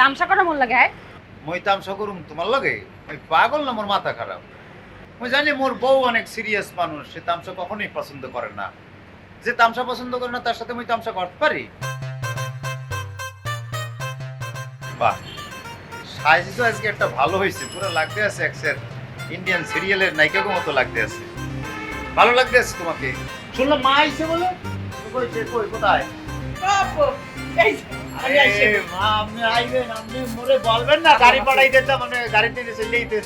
তামসা করা মন লাগে হ্যাঁ? মই তামসা করুম তোমার লগে? ওই পাগল না মোর মাথা খারাপ? মই জানি মোর বউ অনেক সিরিয়াস মানুষ সে তামসা কখনোই পছন্দ করে না। যে তামসা পছন্দ করে না তার সাথে মই তামসা করতে পারি? বাহ! সাইজি তো আজকে একটা ভালো হয়েছে পুরো লাগতে আছে এক্সের ইন্ডিয়ান সিরিয়ালের নায়িকাকে মতো লাগতে আছে। ভালো লাগতে আছে তোমাকে? শুনলাম মা আইছে বলে? কই সে কই কোথায়? আরে মা আপনি আইবেন আপনি মোরে বলবেন না গাড়ি পাঠাই দিতাম মানে গাড়িতে চলে যেতেন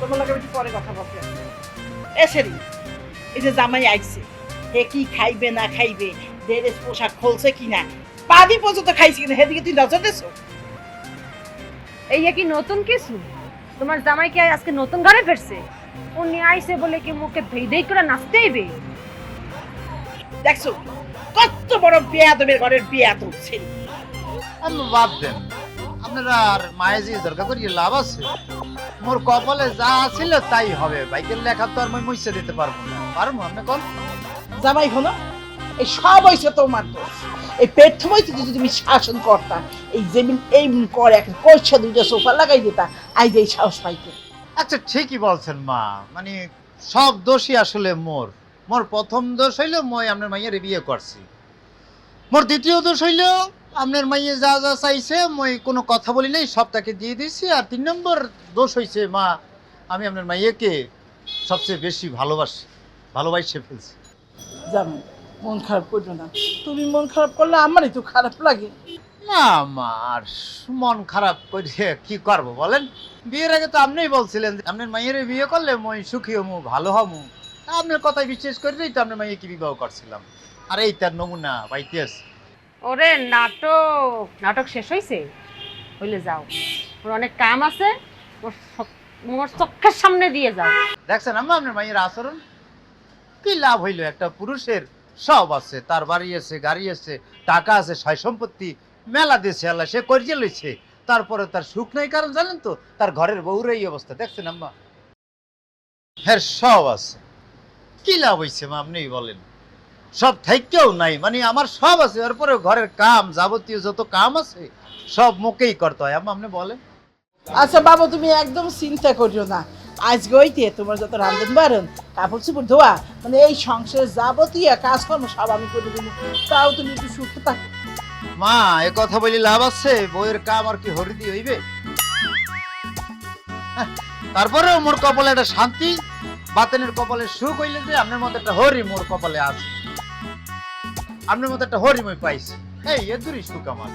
তোমার লগে একটু পরে কথা বলতে এ সেরি এই যে জামাই আইছে হে কি খাইবে না খাইবে ড্রেস পোশাক খুলছে কিনা পাদি পর্যন্ত খাইছে কিনা সেদিকে তুই নজর দিছো এই কি নতুন কিছু? তোমার জামাই কি আজকে নতুন ঘরে ফিরছে? উনি আইছে বলে কি মুখে ধেই ধেই করে নাচতে আইবে? দেখছ কত বড় বেয়াদবের ঘরের বেয়াদব ছেলে আমি বাদ দেন। আপনারা আর মায়ের যে দরকার করি লাভ আছে মোর কপালে যা ছিল তাই হবে। বাইকের লেখা তো আর মই মুইছে দিতে পারব না। পারব আপনি কোন জামাই হলো এই সব হয়েছে তোমার দোষ। এই পেট থমই যদি তুমি শাসন করতা এই যেমন এই করে এক কইছা দুইটা সোফা লাগাই দিতা আইজ এই সাহস পাইতে। আচ্ছা ঠিকই বলছেন মা। মানে সব দোষই আসলে মোর। মোর প্রথম দোষ হইল মই আপনার মাইয়ের বিয়ে করছি। মোর দ্বিতীয় দোষ হইল আপনার মাইয়ে যা যা চাইছে মই কোনো কথা বলি নাই সব তাকে দিয়ে দিয়েছি। আর তিন নম্বর দোষ হইছে মা আমি আপনার মাইয়েকে সবচেয়ে বেশি ভালোবাসি ভালোবাসে ফেলছি। জামাই মন খারাপ করো না। তুমি মন খারাপ করলে আমারই তো খারাপ লাগে। না আমার মন খারাপ করে কি করব বলেন? বিয়ের আগে তো আপনিই বলছিলেন যে আপনার মাইয়ের বিয়ে করলে মই সুখী হমু ভালো হমু। আপনার কথাই বিশ্বাস করেই তো আপনার মাইয়ে কি বিবাহ করছিলাম। আর এই তার নমুনা পাইতে আছে ওরে নাটক। নাটক শেষ হইছে? হইলে যাও। ওর অনেক কাম আছে, ওর সব- মোর চোখের সামনে দিয়ে যাও। দেখছেন আম্মা, আপনার মাইয়ের আচরণ? কি লাভ হইল? একটা পুরুষের সব আছে, তার বাড়ি আছে, গাড়ি আছে, টাকা আছে, সয় সম্পত্তি, মেলা দিয়েছে আল্লাহ, সে করিয়ে লইছে। তারপরে তার সুখ নাই, কারণ জানেন তো, তার ঘরের বউর এই অবস্থা। দেখছেন আম্মা? হ্যাঁ সব আছে। কি লাভ হইছে মা, আপনিই বলেন। সব থাইকেও নাই। মানে আমার সব আছে এরপরে ঘরের কাম যাবতীয় যত কাম আছে সব মুখেই করতে হয়। আপনি বলেন। আচ্ছা বাবা তুমি একদম চিন্তা করিও না। আজ গইতে তোমার যত রান্ধন বারণ কাপড় চোপড় ধোয়া মানে এই সংসারের যাবতীয় কাজকর্ম সব আমি করে দেবো। তাও তুমি একটু সুস্থ থাকো। মা এ কথা বলি লাভ আছে? বইয়ের কাম আর কি হরিদি হইবে? হ্যাঁ, তারপরেও মোর কপালে একটা শান্তি বাতেনের কপালে সুখ হইলে যে আপনার মতো একটা হরি মোর কপালে আছে আপনার মতো একটা হরিময় পাইছি। এই এ সুখ আমার।